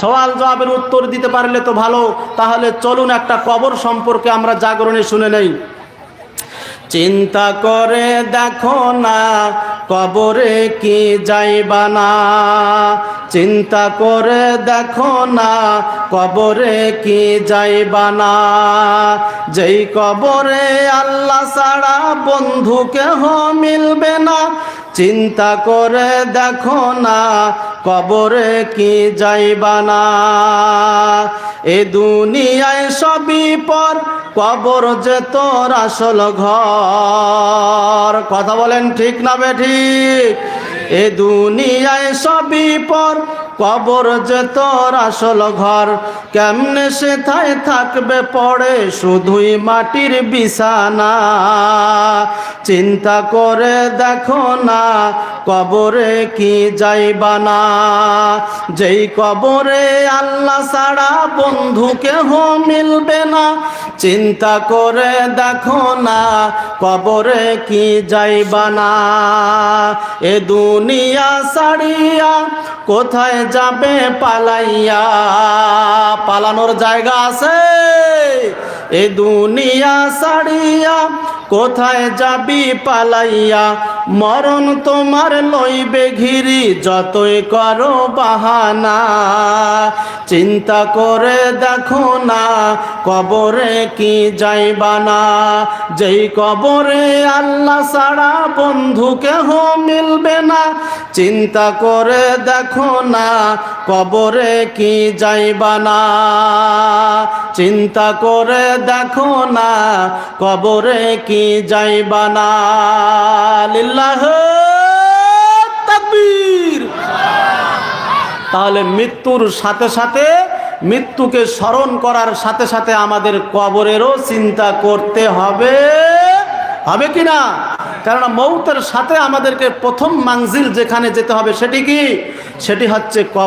সওয়াল জবাবের উত্তর দিতে পারলে তো ভালো। তাহলে চলুন একটা কবর সম্পর্কে আমরা জাগরণে শুনে নেই। চিন্তা করে দেখো না, কবরে কি যাইবা না। চিন্তা করে দেখো না, কবরে কি যাইবা না। যেই কবরে আল্লাহ ছাড়া বন্ধু কেহ মিলবে না। চিন্তা করে দেখো না কবরে কি যাইবা না? এ দুনিয়ায় সবই পর, কবর যে তোর আসল ঘর। কথা বলেন ঠিক না বে ঠিক এ দুনিয়ায় সবই পর কবর যে তোর আসল ঘর, কেমনে সে থায় থাকবে পড়ে শুধুই মাটির বিছানা? চিন্তা করে দেখো না, কবরে কি যাইবা না? যেই কবরে আল্লাহ ছাড়া বন্ধু কেহ মিলবে না চিন্তা করে দেখো না, কবরে কি যাইবা না? এ দুনিয়া সারিয়া কোথায় যাবে পালাইয়া? পালানোর জায়গা আছে? এ দুনিয়া সারিয়া কোথায় যাবি পালাইয়া? মরণ তোমার লইবে ঘিরি, যতই করো বাহানা। চিন্তা করে দেখো না, কবরে কি যাইবা না। যেই কবরে আল্লাহ ছাড়া বন্ধু কেহ মিলবে না। চিন্তা করে দেখো না, কবরে কি যাইবা না। চিন্তা করে দেখো না, কবরে কি যাইবা না। লিল্লাহ তাকবীর। তাহলে মৃত্যুর সাথে সাথে মৃত্যুকে স্মরণ করার সাথে সাথে আমাদের কবরেরও চিন্তা করতে হবে। হবে কি না? কেননা মৌতের সাথে আমাদেরকে প্রথম মাংজিল যেখানে যেতে হবে সেটি কি? সেটি হচ্ছে